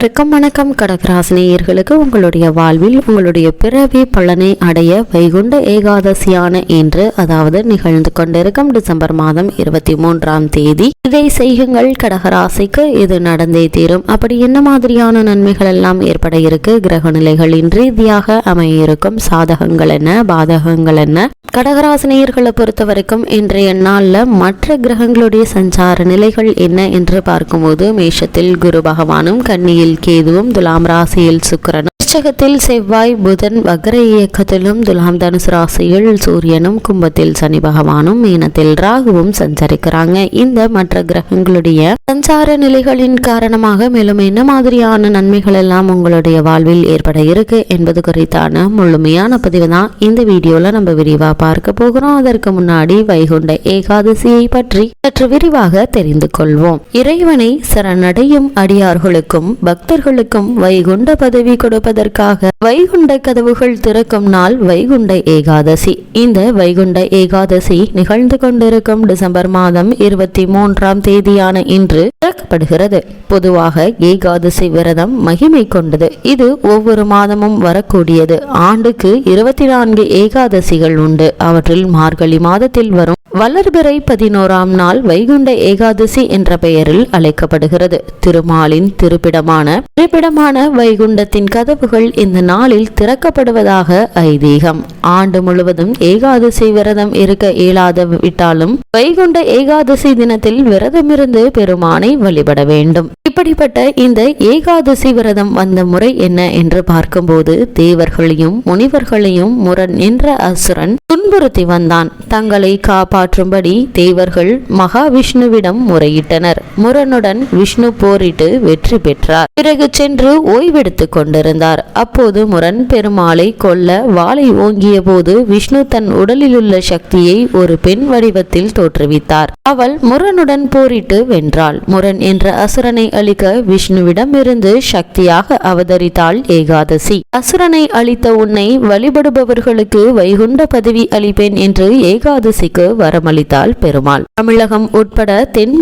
வணக்கம் வணக்கம். கடகராசினியர்களுக்கு உங்களுடைய வாழ்வில் உங்களுடைய பிறவி பலனை அடைய வைகுண்ட ஏகாதசியான இன்று அதாவது நிகழ்ந்து கொண்டிருக்கும் டிசம்பர் மாதம் இருபத்தி மூன்றாம் தேதி இதை செய்யுங்கள். கடகராசிக்கு இது நடந்தே தீரும். அப்படி என்ன மாதிரியான நன்மைகள் எல்லாம் ஏற்பட இருக்கு? கிரக நிலைகளின் ரீதியாக அமைய இருக்கும் சாதகங்கள் என்ன? பாதகங்கள் என்ன? கடகராசினியர்களை பொறுத்த வரைக்கும் இன்றைய நாளில் மற்ற கிரகங்களுடைய சஞ்சார நிலைகள் என்ன என்று பார்க்கும்போது மேஷத்தில் குரு பகவானும் கன்னியில் கேதுவும் துலாம் ராசியில் சுக்கரனும் விருச்சகத்தில் செவ்வாய் புதன் வக்ர இயக்கத்திலும் துலாம் தனுசு ராசியில் சூரியனும் கும்பத்தில் சனி பகவானும் மீனத்தில் ராகுவும் சஞ்சரிக்கிறாங்க. இந்த மற்ற கிரகங்களுடைய சஞ்சார நிலைகளின் காரணமாக மேலும் என்ன மாதிரியான நன்மைகள் எல்லாம் உங்களுடைய வாழ்வில் ஏற்பட இருக்கு என்பது குறித்தான முழுமையான பதிவு தான் இந்த வீடியோல நம்ம விரிவா பார்க்க போகிறோம். அதற்கு முன்னாடி வைகுண்ட ஏகாதசியை பற்றி சற்று விரிவாக தெரிந்து கொள்வோம். இறைவனை சரணடையும் அடியார்களுக்கும் பக்தர்களுக்கும் வைகுண்ட பதவி கொடுப்பது செய்வதற்காக வைகுண்ட கதவுகள் திறக்கும் நாள் வைகுண்ட ஏகாதசி. இந்த வைகுண்ட ஏகாதசி நிகழ்ந்து கொண்டிருக்கும் டிசம்பர் மாதம் இருபத்தி மூன்றாம் தேதியான இன்று திறக்கப்படுகிறது. பொதுவாக ஏகாதசி விரதம் மகிமை கொண்டது. இது ஒவ்வொரு மாதமும் வரக்கூடியது. ஆண்டுக்கு இருபத்தி நான்கு ஏகாதசிகள் உண்டு. அவற்றில் மார்கழி மாதத்தில் வரும் வளர்பிறை பதினோராம் நாள் வைகுண்ட ஏகாதசி என்ற பெயரில் அழைக்கப்படுகிறது. திருமாலின் திருப்பிடமான திருப்பிடமான வைகுண்டத்தின் கதவுகள் இந்த நாளில் திறக்கப்படுவதாக ஐதீகம். ஆண்டு முழுவதும் ஏகாதசி விரதம் இருக்க இயலாத விட்டாலும் வைகுண்ட ஏகாதசி தினத்தில் விரதமிருந்து பெருமானை வழிபட வேண்டும். இப்படிப்பட்ட இந்த ஏகாதசி விரதம் வந்த முறை என்ன என்று பார்க்கும்போது தேவர்களையும் முனிவர்களையும் முரண் என்ற அசுரன் துன்புறுத்தி வந்தான். தங்களை காப்பா காப்பாற்றும்படி தேவர்கள் மகாவிஷ்ணுவிடம் முறையிட்டனர். முரனுடன் விஷ்ணு போரிட்டு வெற்றி பெற்றார். பிறகு சென்று ஓய்வெடுத்துக் கொண்டிருந்தார். அப்போது முரண் பெருமாளை கொல்ல வாளை ஓங்கிய போது விஷ்ணு தன் உடலிலுள்ள சக்தியை ஒரு பெண் வடிவத்தில் தோற்றுவித்தார். அவள் முரனுடன் போரிட்டு வென்றாள். முரண் என்ற அசுரனை அழிக்க விஷ்ணுவிடமிருந்து சக்தியாக அவதரித்தாள் ஏகாதசி. அசுரனை அழித்த உன்னை வழிபடுபவர்களுக்கு வைகுண்ட பதவி அளிப்பேன் என்று ஏகாதசிக்கு வரமளித்தாள் பெருமாள். தமிழகம் உட்பட தென்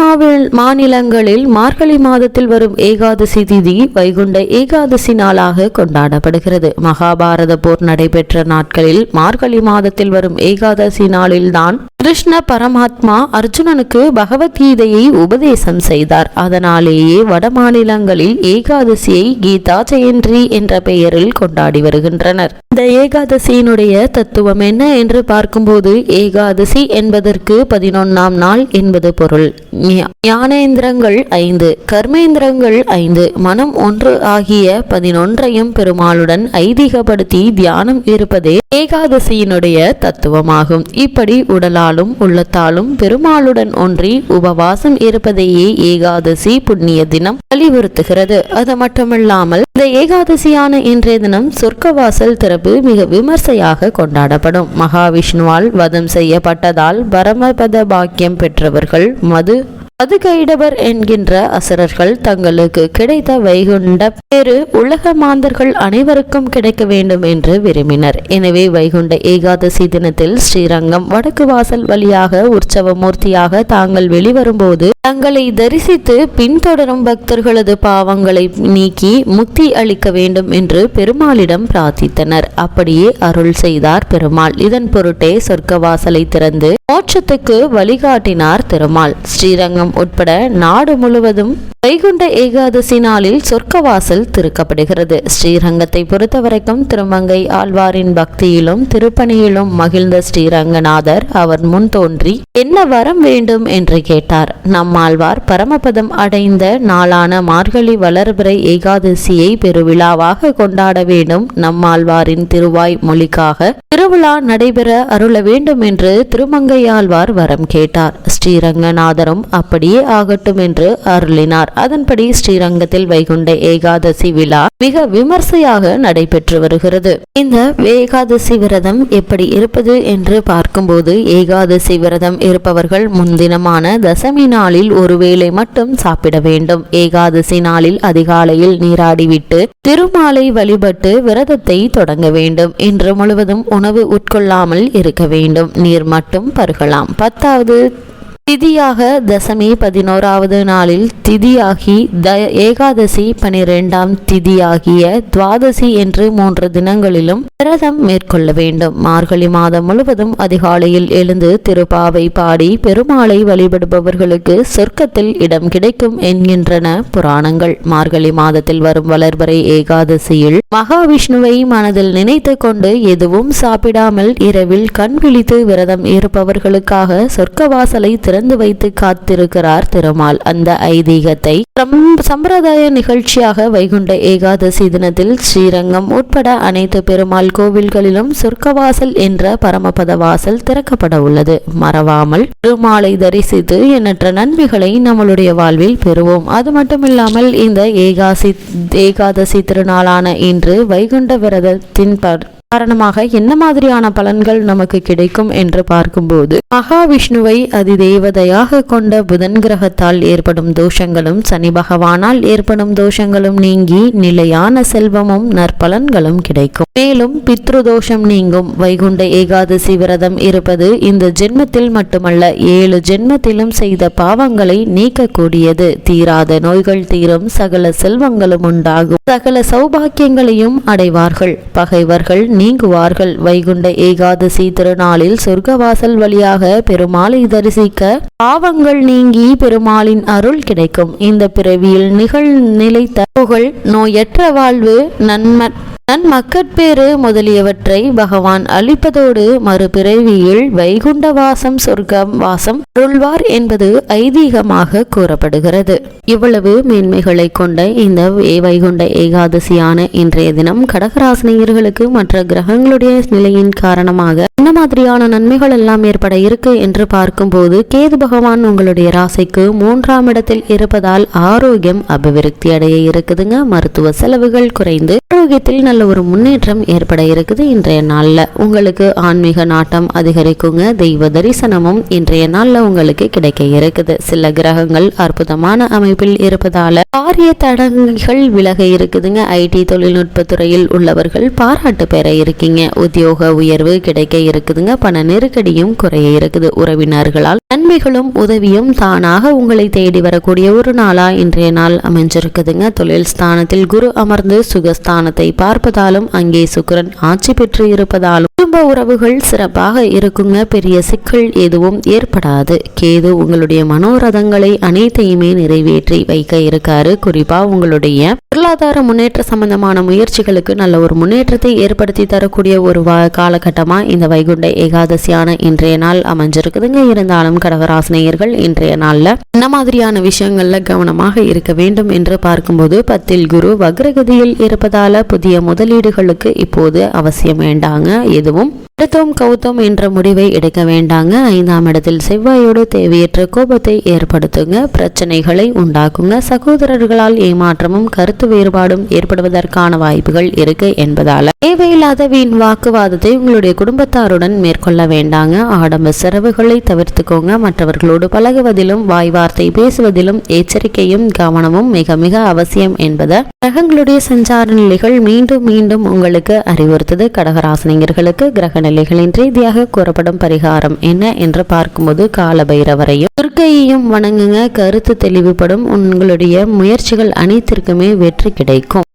மாநிலங்களில் மார்கழி மாதத்தில் வரும் ஏகாதசி திதி வைகுண்ட ஏகாதசி நாளாக கொண்டாடப்படுகிறது. மகாபாரத போர் நடைபெற்ற நாட்களில் மார்கழி மாதத்தில் வரும் ஏகாதசி நாளில்தான் கிருஷ்ண பரமாத்மா அர்ஜுனனுக்கு பகவத்கீதையை உபதேசம் செய்தார். அதனாலேயே வட மாநிலங்களில் ஏகாதசியை கீதா ஜெயந்தி என்ற பெயரில் கொண்டாடி வருகின்றனர். இந்த ஏகாதசியினுடைய தத்துவம் என்ன என்று பார்க்கும்போது ஏகாதசி என்பது என்பதற்கு பதினொன்னாம் நாள் என்பது பொருள். ஞானேந்திரங்கள் ஐந்து கர்மேந்திரங்கள் ஐந்து மனம் ஒன்று ஆகிய பதினொன்றையும் பெருமாளுடன் ஐதீகப்படுத்தி தியானம் இருப்பதே ஏகாதசியினுடைய தத்துவமாகும். இப்படி உடலாலும் உள்ளத்தாலும் பெருமாளுடன் ஒன்றி உபவாசம் இருப்பதையே ஏகாதசி புண்ணிய தினம் வலியுறுத்துகிறது. அது மட்டுமில்லாமல் இந்த ஏகாதசியான இன்றைய தினம் சொர்க்கவாசல் திறப்பு மிக விமர்சையாக கொண்டாடப்படும். மகாவிஷ்ணுவால் வதம் செய்யப்பட்டதால் பரமபத பாக்கியம் பெற்றவர்கள் மது மதுகைடவர் என்கின்ற அசுரர்கள் தங்களுக்கு கிடைத்த வைகுண்ட பேரு உலக மாந்தர்கள் அனைவருக்கும் கிடைக்க வேண்டும் என்று விரும்பினர். எனவே வைகுண்ட ஏகாதசி தினத்தில் ஸ்ரீரங்கம் வடக்கு வாசல் வழியாக உற்சவ மூர்த்தியாக தாங்கள் வெளிவரும்போது தங்களை தரிசித்து பின்தொடரும் பக்தர்களது பாவங்களை நீக்கி முக்தி அளிக்க வேண்டும் என்று பெருமாளிடம் பிரார்த்தித்தனர். அப்படியே அருள் செய்தார் பெருமாள். இதன் பொருட்டே சொர்க்க வாசலை திறந்து மோட்சத்துக்கு வழிகாட்டினார் திருமால் ஸ்ரீரங்கம் உட்பட நாடு முழுவதும் வைகுண்ட ஏகாதசி நாளில் சொர்க்கவாசல் திறக்கப்படுகிறது. ஸ்ரீரங்கத்தை பொறுத்தவரைக்கும் திருமங்கை ஆழ்வாரின் பக்தியிலும் திருப்பணியிலும் மகிழ்ந்த ஸ்ரீரங்கநாதர் அவர் முன் தோன்றி என்ன வரம் வேண்டும்? என்று கேட்டார். நம்மாழ்வார் பரமபதம் அடைந்த நாளான மார்கழி வளர்பிறை ஏகாதசியை பெருவிழாவாக கொண்டாட வேண்டும். நம்மாழ்வாரின் திருவாய் மொழிக்காக திருவிழா நடைபெற அருள வேண்டும் என்று திருமங்கையாழ்வார் வரம் கேட்டார். ஸ்ரீரங்கநாதரும் அப்படியே ஆகட்டும் என்று அருளினார். அதன்படி ஸ்ரீரங்கத்தில் வைகுண்ட ஏகாதசி விழா மிக விமர்சையாக நடைபெற்று வருகிறது. இந்த ஏகாதசி விரதம் எப்படி இருப்பது என்று பார்க்கும்போது ஏகாதசி விரதம் இருப்பவர்கள் முன்தினமான தசமி நாளில் ஒருவேளை மட்டும் சாப்பிட வேண்டும். ஏகாதசி நாளில் அதிகாலையில் நீராடிவிட்டு திருமாலை வழிபட்டு விரதத்தை தொடங்க வேண்டும். இன்று முழுவதும் உணவு உட்கொள்ளாமல் இருக்க வேண்டும். நீர் மட்டும் பருகலாம். பத்தாவது திதியாக தசமி பதினோராவது நாளில் திதியாகி த ஏகாதசி பனிரெண்டாம் திதியாகிய துவாதசி என்று மூன்று தினங்களிலும் விரதம் மேற்கொள்ள வேண்டும். மார்கழி மாதம் முழுவதும் அதிகாலையில் எழுந்து திருப்பாவை பாடி பெருமாளை வழிபடுபவர்களுக்கு சொர்க்கத்தில் இடம் கிடைக்கும் என்கின்றன புராணங்கள். மார்கழி மாதத்தில் வரும் வளர்வரை ஏகாதசியில் மகாவிஷ்ணுவை மனதில் நினைத்து கொண்டு எதுவும் சாப்பிடாமல் இரவில் கண் விழித்து விரதம் இருப்பவர்களுக்காக சொர்க்கவாசலை திறந்து வைத்து காத்திருக்கிறார் திருமால். அந்த ஐதீகத்தை சம்பிரதாய நிகழ்ச்சியாக வைகுண்ட ஏகாதசி தினத்தில் ஸ்ரீரங்கம் உட்பட அனைத்து பெருமாள் கோவில்களிலும் சொர்க்கவாசல் என்ற பரமபத வாசல் திறக்கப்பட உள்ளது. மறவாமல் திருமாலை தரிசித்து எண்ணற்ற நன்மைகளை நம்மளுடைய வாழ்வில் பெறுவோம். அது மட்டுமில்லாமல் இந்த ஏகாசி ஏகாதசி திருநாளான இன்று வைகுண்ட விரதத்தின் காரணமாக என்ன மாதிரியான பலன்கள் நமக்கு கிடைக்கும் என்று பார்க்கும்போது மகாவிஷ்ணுவை அதிதேவதையாக கொண்ட புதன் கிரகத்தால் ஏற்படும் தோஷங்களும் சனி பகவானால் ஏற்படும் தோஷங்களும் நீங்கி நிலையான செல்வமும் நற்பலன்களும் கிடைக்கும். மேலும் பித்ரு தோஷம் நீங்கும். வைகுண்ட ஏகாதசி விரதம் இருப்பது இந்த ஜென்மத்தில் மட்டுமல்ல ஏழு ஜென்மத்திலும் செய்த பாவங்களை நீக்கக்கூடியது. தீராத நோய்கள் தீரும் சகல செல்வங்களும் உண்டாகும். சகல சௌபாக்கியங்களையும் அடைவார்கள். பகைவர்கள் நீங்குவார்கள். வைகுண்ட ஏகாதசி திருநாளில் சொர்க்கவாசல் வழியாக பெருமாளை தரிசிக்க பாவங்கள் நீங்கி பெருமாளின் அருள் கிடைக்கும். இந்த பிறவியில் நிகழ் நிலைத்த புகழ் நோயற்ற வாழ்வு நன்ம நன்மக்கட்பேறு முதலியவற்றை பகவான் அளிப்பதோடு மறுபிறவியில் வைகுண்ட வாசம் சொர்க்கம் வாசம் அருள்வார் என்பது ஐதீகமாக கூறப்படுகிறது. இவ்வளவு மேன்மைகளை கொண்ட இந்த வைகுண்ட ஏகாதசியான இன்றைய தினம் கடகராசினியர்களுக்கு மற்ற கிரகங்களுடைய நிலையின் காரணமாக என்ன மாதிரியான நன்மைகள் எல்லாம் ஏற்பட இருக்கு என்று பார்க்கும்போது கேது பகவான் உங்களுடைய ராசிக்கு மூன்றாம் இடத்தில் இருப்பதால் ஆரோக்கியம் அபிவிருத்தி அடைய இருக்குதுங்க. மருத்துவ செலவுகள் குறைந்து ஆரோக்கியத்தில் நல்ல ஒரு முன்னேற்றம் ஏற்பட இருக்குது இன்றைய நாளில். உங்களுக்கு ஆன்மீக நாட்டம் அதிகரிக்குங்க. தெய்வ தரிசனமும் இன்றைய நாளில் உங்களுக்கு கிடைக்க இருக்குது. சில கிரகங்கள் அற்புதமான அமைப்பில் இருப்பதால காரிய தடங்கள் விலக இருக்குதுங்க. ஐடி தொழில்நுட்ப துறையில் உள்ளவர்கள் பாராட்டு பெற இருக்கீங்க. உத்தியோக உயர்வு கிடைக்க இருக்குதுங்க. பண நெருக்கடியும் குறைய இருக்குது. உறவினர்களால் நன்மைகளும் உதவியும் தானாக உங்களை தேடி வரக்கூடிய ஒரு நாளா இன்றைய நாள் அமைஞ்சிருக்குதுங்க. தொழில் ஸ்தானத்தில் குரு அமர்ந்து ஸ்தானத்தை பார்ப்பதாலும் அங்கே சுக்கரன் ஆட்சி பெற்று இருப்பதாலும் குடும்ப உறவுகள் சிறப்பாக இருக்குங்க. பெரிய சிக்கல் எதுவும் ஏற்படாது. கேது உங்களுடைய மனோரதங்களை அனைத்தையுமே நிறைவேற்றி வைக்க இருக்காரு. குறிப்பா உங்களுடைய பொருளாதார முன்னேற்ற சம்பந்தமான முயற்சிகளுக்கு நல்ல ஒரு முன்னேற்றத்தை ஏற்படுத்தி தரக்கூடிய ஒரு காலகட்டமா இந்த வைகுண்ட ஏகாதசியான இன்றைய நாள் அமைஞ்சிருக்குதுங்க. இருந்தாலும் கடகராசினியர்கள் இன்றைய நாள்ல என்ன மாதிரியான விஷயங்கள்ல கவனமாக இருக்க வேண்டும் என்று பார்க்கும்போது பத்தில் குரு வக்ரகதியில் இருப்பதால புதிய முதலீடுகளுக்கு இப்போது அவசியம் வேண்டாங்க. எதுவும் எடுத்தோம் கவுத்தோம் என்ற முடிவை எடுக்க வேண்டாங்க. ஐந்தாம் இடத்தில் செவ்வாயோடு தேவையற்ற கோபத்தை ஏற்படுத்துங்க. பிரச்சனைகளை உண்டாக்குங்க. சகோதரர்களால் ஏமாற்றமும் கருத்து வேறுபாடும் ஏற்படுவதற்கான வாய்ப்புகள் இருக்கு என்பதால தேவையில்லாத வீண் வாக்குவாதத்தை உங்களுடைய குடும்பத்தாருடன் மேற்கொள்ள வேண்டாங்க. ஆடம்ப செலவுகளை தவிர்த்துக்கோங்க. மற்றவர்களோடு பழகுவதிலும் வாய் வார்த்தை பேசுவதிலும் எச்சரிக்கையும் கவனமும் மிக மிக அவசியம் என்பதை கிரகங்களுடைய சஞ்சார நிலைகள் மீண்டும் மீண்டும் உங்களுக்கு அறிவுறுத்தது. கடகராசினியர்களுக்கு கிரக நிலைகளின் ரீதியாக கூறப்படும் பரிகாரம் என்ன என்று பார்க்கும்போது காலபைரவரையும் துர்க்கையையும் வணங்குங்க. கருத்து தெளிவுபடும். உங்களுடைய முயற்சிகள் அனைத்திற்குமே வெற்றி கிடைக்கும்.